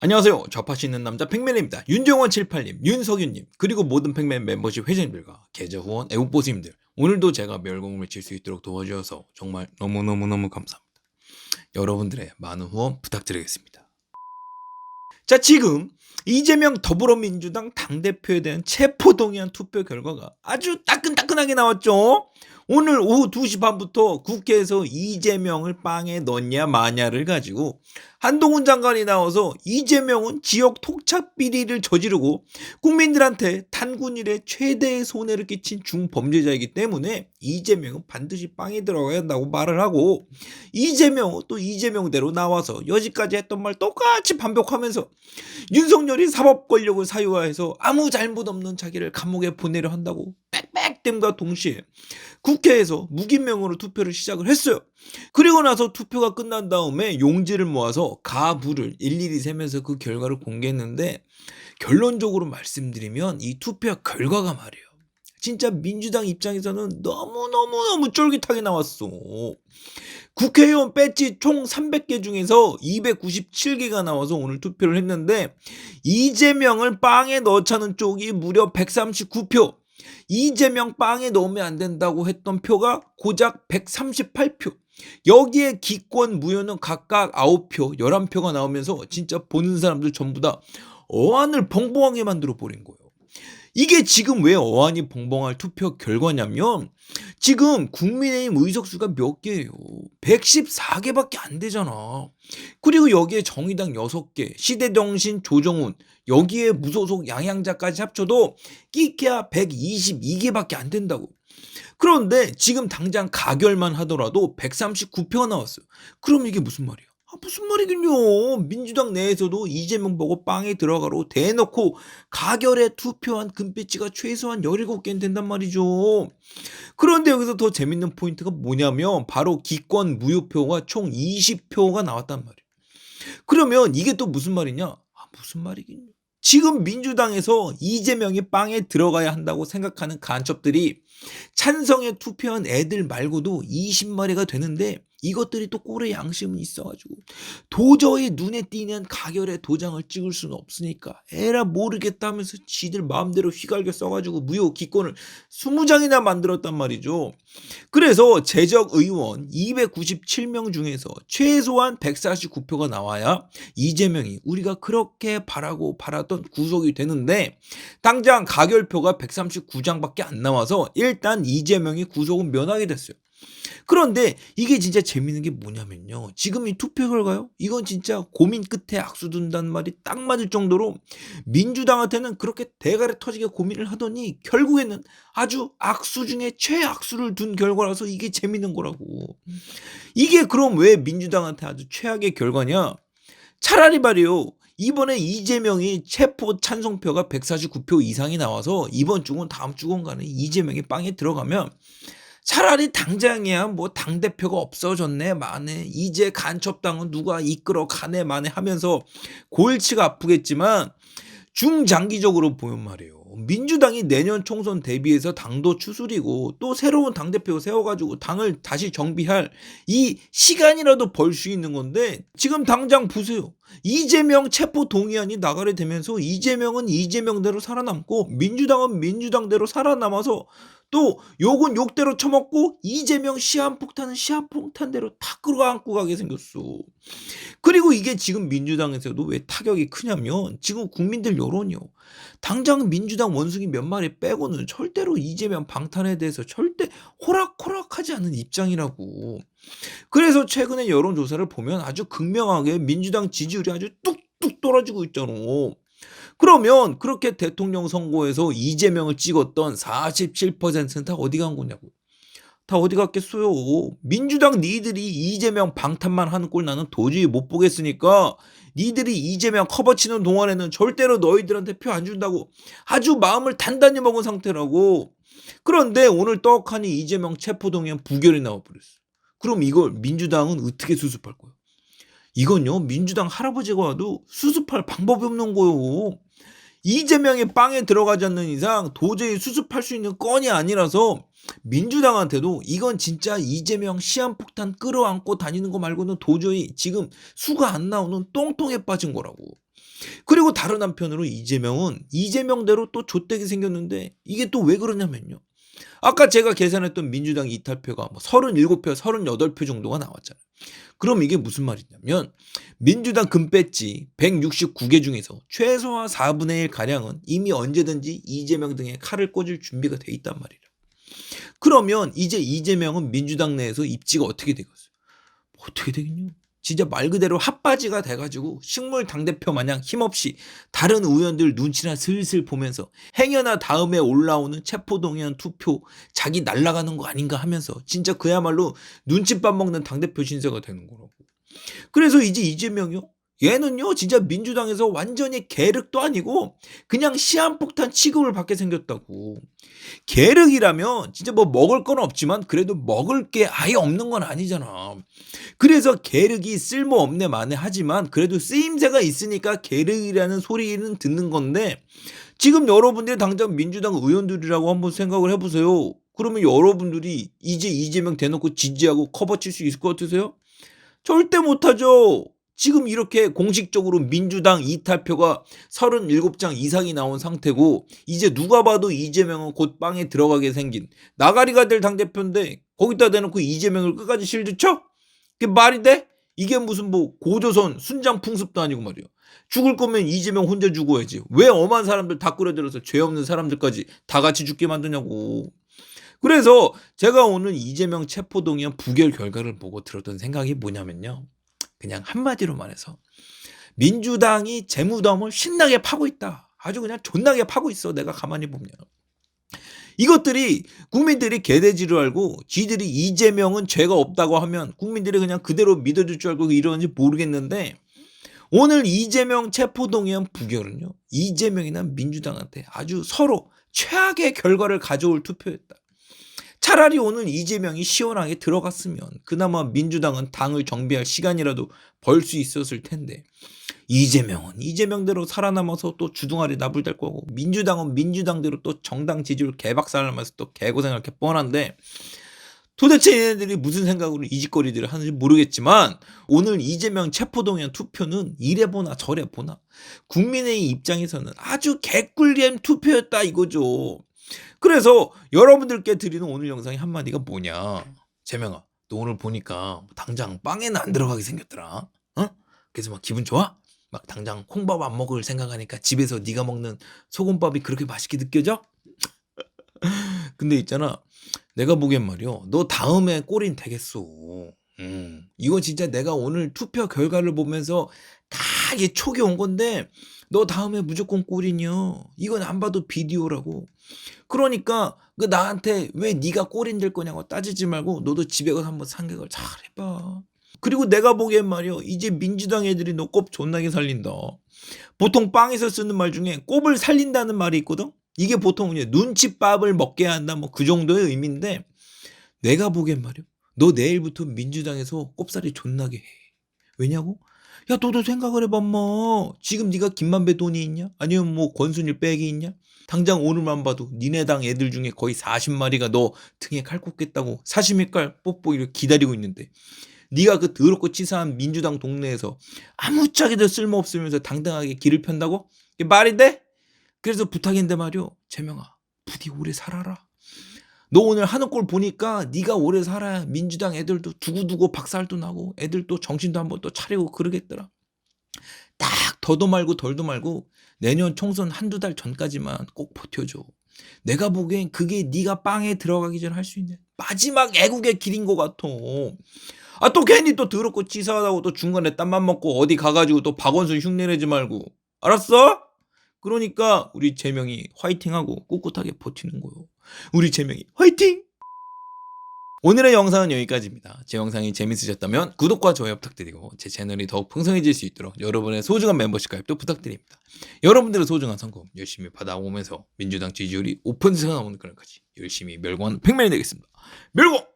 안녕하세요. 좌파시 있는 남자 팩맨입니다. 윤정원 78님, 윤석윤님, 그리고 모든 팩맨 멤버십 회장님들과 계좌 후원 애국보스님들 오늘도 제가 멸공을 칠 수 있도록 도와주셔서 정말 너무너무너무 감사합니다. 여러분들의 많은 후원 부탁드리겠습니다. 자, 지금 이재명 더불어민주당 당대표에 대한 체포동의안 투표 결과가 아주 따끈따끈하게 나왔죠. 오늘 오후 2시 반부터 국회에서 이재명을 빵에 넣냐 마냐를 가지고 한동훈 장관이 나와서 이재명은 지역 토착 비리를 저지르고 국민들한테 탄군 일에 최대의 손해를 끼친 중범죄자이기 때문에 이재명은 반드시 빵에 들어가야 한다고 말을 하고 이재명은 또 이재명대로 나와서 여지까지 했던 말 똑같이 반복하면서 윤석열이 사법 권력을 사유화해서 아무 잘못 없는 자기를 감옥에 보내려 한다고 빽빽댐과 동시에 국 회에서 무기명으로 투표를 시작을 했어요. 그리고 나서 투표가 끝난 다음에 용지를 모아서 가부를 일일이 세면서 그 결과를 공개했는데 결론적으로 말씀드리면 이 투표 결과가 말이에요. 진짜 민주당 입장에서는 너무너무너무 쫄깃하게 나왔어. 국회의원 배지 총 300개 중에서 297개가 나와서 오늘 투표를 했는데 이재명을 빵에 넣자는 쪽이 무려 139표. 이재명 빵에 넣으면 안 된다고 했던 표가 고작 138표. 여기에 기권 무효는 각각 9표, 11표가 나오면서 진짜 보는 사람들 전부 다 어안을 벙벙하게 만들어 버린 거예요. 이게 지금 왜 어안이 벙벙할 투표 결과냐면 지금 국민의힘 의석수가 몇 개예요? 114개밖에 안 되잖아. 그리고 여기에 정의당 6개, 시대정신 조정훈, 여기에 무소속 양양자까지 합쳐도 끼케야 122개밖에 안 된다고. 그런데 지금 당장 가결만 하더라도 139표가 나왔어요. 그럼 이게 무슨 말이야? 아, 무슨 말이긴요. 민주당 내에서도 이재명 보고 빵에 들어가로 대놓고 가결에 투표한 금배지가 최소한 17개는 된단 말이죠. 그런데 여기서 더 재밌는 포인트가 뭐냐면 바로 기권 무효표가 총 20표가 나왔단 말이에요. 그러면 이게 또 무슨 말이냐? 아, 무슨 말이긴요. 지금 민주당에서 이재명이 빵에 들어가야 한다고 생각하는 간첩들이 찬성에 투표한 애들 말고도 20마리가 되는데 이것들이 또 꼴의 양심은 있어가지고 도저히 눈에 띄는 가결의 도장을 찍을 수는 없으니까 에라 모르겠다 하면서 지들 마음대로 휘갈겨 써가지고 무효 기권을 20장이나 만들었단 말이죠. 그래서 재적 의원 297명 중에서 최소한 149표가 나와야 이재명이 우리가 그렇게 바라고 바랐던 구속이 되는데 당장 가결표가 139장밖에 안 나와서 일단 이재명이 구속은 면하게 됐어요. 그런데 이게 진짜 재밌는 게 뭐냐면요. 지금 이 투표 결과요. 이건 진짜 고민 끝에 악수 둔다는 말이 딱 맞을 정도로 민주당한테는 그렇게 대가리 터지게 고민을 하더니 결국에는 아주 악수 중에 최악수를 둔 결과라서 이게 재밌는 거라고. 이게 그럼 왜 민주당한테 아주 최악의 결과냐? 차라리 말이요. 이번에 이재명이 체포 찬성표가 149표 이상이 나와서 이번 주건 다음 주건 간에 이재명이 빵에 들어가면 차라리 당장이야 뭐 당 대표가 없어졌네 만에 이제 간첩당은 누가 이끌어 가네 만에 하면서 골치가 아프겠지만 중장기적으로 보면 말이에요. 민주당이 내년 총선 대비해서 당도 추스리고 또 새로운 당대표 세워가지고 당을 다시 정비할 이 시간이라도 벌 수 있는 건데 지금 당장 보세요. 이재명 체포 동의안이 나가게 되면서 이재명은 이재명대로 살아남고 민주당은 민주당대로 살아남아서 또 욕은 욕대로 처먹고 이재명 시한폭탄은 시한폭탄대로 다 끌어안고 가게 생겼어. 그리고 이게 지금 민주당에서도 왜 타격이 크냐면 지금 국민들 여론이요. 당장 민주당 원숭이 몇 마리 빼고는 절대로 이재명 방탄에 대해서 절대 호락호락하지 않은 입장이라고. 그래서 최근에 여론조사를 보면 아주 극명하게 민주당 지지율이 아주 뚝뚝 떨어지고 있잖아. 그러면 그렇게 대통령 선거에서 이재명을 찍었던 47%는 다 어디 간 거냐고. 다 어디 갔겠어요. 민주당 니들이 이재명 방탄만 하는 꼴 나는 도저히 못 보겠으니까 니들이 이재명 커버치는 동안에는 절대로 너희들한테 표 안 준다고 아주 마음을 단단히 먹은 상태라고. 그런데 오늘 떡하니 이재명 체포동의안 부결이 나와버렸어. 그럼 이걸 민주당은 어떻게 수습할 거야? 이건요 민주당 할아버지가 와도 수습할 방법이 없는 거요. 이재명의 빵에 들어가지 않는 이상 도저히 수습할 수 있는 건이 아니라서 민주당한테도 이건 진짜 이재명 시한폭탄 끌어안고 다니는 거 말고는 도저히 지금 수가 안 나오는 똥통에 빠진 거라고. 그리고 다른 한편으로 이재명은 이재명대로 또 좆되게 생겼는데 이게 또 왜 그러냐면요. 아까 제가 계산했던 민주당 이탈표가 뭐 37표, 38표 정도가 나왔잖아요. 그럼 이게 무슨 말이냐면 민주당 금배지 169개 중에서 최소한 4분의 1 가량은 이미 언제든지 이재명 등의 칼을 꽂을 준비가 돼 있단 말이라. 그러면 이제 이재명은 민주당 내에서 입지가 어떻게 되겠어요? 어떻게 되겠냐? 진짜 말 그대로 핫바지가 돼가지고 식물 당대표 마냥 힘없이 다른 의원들 눈치나 슬슬 보면서 행여나 다음에 올라오는 체포동의안 투표 자기 날라가는 거 아닌가 하면서 진짜 그야말로 눈칫밥 먹는 당대표 신세가 되는 거라고. 그래서 이제 이재명이요? 얘는요 진짜 민주당에서 완전히 계륵도 아니고 그냥 시한폭탄 취급을 받게 생겼다고. 계륵이라면 진짜 뭐 먹을 건 없지만 그래도 먹을 게 아예 없는 건 아니잖아. 그래서 계륵이 쓸모없네 만에 하지만 그래도 쓰임새가 있으니까 계륵이라는 소리는 듣는 건데 지금 여러분들이 당장 민주당 의원들이라고 한번 생각을 해보세요. 그러면 여러분들이 이제 이재명 대놓고 지지하고 커버 칠 수 있을 것 같으세요? 절대 못하죠. 지금 이렇게 공식적으로 민주당 이탈표가 37장 이상이 나온 상태고 이제 누가 봐도 이재명은 곧 빵에 들어가게 생긴 나가리가 될 당대표인데 거기다 대놓고 이재명을 끝까지 실드 쳐? 그게 말이 돼? 이게 무슨 뭐 고조선 순장 풍습도 아니고 말이야. 죽을 거면 이재명 혼자 죽어야지. 왜 엄한 사람들 다 끌어들여서 죄 없는 사람들까지 다 같이 죽게 만드냐고. 그래서 제가 오늘 이재명 체포동의안 부결 결과를 보고 들었던 생각이 뭐냐면요. 그냥 한마디로 말해서 민주당이 재무덤을 신나게 파고 있다. 아주 그냥 존나게 파고 있어. 내가 가만히 보면. 이것들이 국민들이 개돼지를 알고 지들이 이재명은 죄가 없다고 하면 국민들이 그냥 그대로 믿어줄 줄 알고 이러는지 모르겠는데 오늘 이재명 체포동의안 부결은요. 이재명이나 민주당한테 아주 서로 최악의 결과를 가져올 투표였다. 차라리 오늘 이재명이 시원하게 들어갔으면 그나마 민주당은 당을 정비할 시간이라도 벌 수 있었을 텐데 이재명은 이재명대로 살아남아서 또 주둥아리 나불댈 거고 민주당은 민주당대로 또 정당 지지율 개박살나면서 또 개고생할 게 뻔한데 도대체 얘네들이 무슨 생각으로 이 짓거리들을 하는지 모르겠지만 오늘 이재명 체포동의안 투표는 이래 보나 저래 보나 국민의 입장에서는 아주 개꿀잼 투표였다 이거죠. 그래서 여러분들께 드리는 오늘 영상의 한마디가 뭐냐. 재명아, 너 오늘 보니까 당장 빵에는 안 들어가게 생겼더라. 어? 그래서 막 기분 좋아? 막 당장 콩밥 안 먹을 생각하니까 집에서 네가 먹는 소금밥이 그렇게 맛있게 느껴져? 근데 있잖아. 내가 보기엔 말이야. 너 다음에 꼴인 되겠어. 음. 이건 진짜 내가 오늘 투표 결과를 보면서 다 이게 촉이 온 건데 너 다음에 무조건 꼴이냐? 이건 안 봐도 비디오라고. 그러니까 그 나한테 왜 네가 꼴인 될 거냐고 따지지 말고 너도 집에 가서 한번 생각을 잘 해봐. 그리고 내가 보기엔 말이야 이제 민주당 애들이 너 꼽 존나게 살린다. 보통 빵에서 쓰는 말 중에 꼽을 살린다는 말이 있거든. 이게 보통 이제 눈칫밥을 먹게 한다 뭐 그 정도의 의미인데 내가 보기엔 말이야 너 내일부터 민주당에서 꼽살이 존나게 해. 왜냐고? 야 너도 생각을 해봐 뭐 지금 네가 김만배 돈이 있냐? 아니면 뭐 권순일 백이 있냐? 당장 오늘만 봐도 니네 당 애들 중에 거의 40마리가 너 등에 칼 꽂겠다고 사시미깔 뽀뽀 이렇게 기다리고 있는데 네가 그 더럽고 치사한 민주당 동네에서 아무짝에도 쓸모없으면서 당당하게 길을 편다고? 이게 말이 돼? 그래서 부탁인데 말이오 재명아 부디 오래 살아라 너 오늘 하는 꼴 보니까 네가 오래 살아야 민주당 애들도 두고두고 박살도 나고 애들도 정신도 한번 또 차리고 그러겠더라 딱 더도 말고 덜도 말고 내년 총선 한두 달 전까지만 꼭 버텨줘. 내가 보기엔 그게 네가 빵에 들어가기 전 할 수 있는 마지막 애국의 길인 것 같아. 아 또 괜히 또 더럽고 치사하다고 또 중간에 땀만 먹고 어디 가가지고 또 박원순 흉내내지 말고 알았어? 그러니까 우리 재명이 화이팅하고 꿋꿋하게 버티는 거요. 우리 재명이 화이팅! 오늘의 영상은 여기까지입니다. 제 영상이 재밌으셨다면 구독과 좋아요 부탁드리고 제 채널이 더욱 풍성해질 수 있도록 여러분의 소중한 멤버십 가입도 부탁드립니다. 여러분들의 소중한 성금 열심히 받아오면서 민주당 지지율이 5%가 나오는 그날까지 열심히 멸공하는 팩맨이 되겠습니다. 멸공!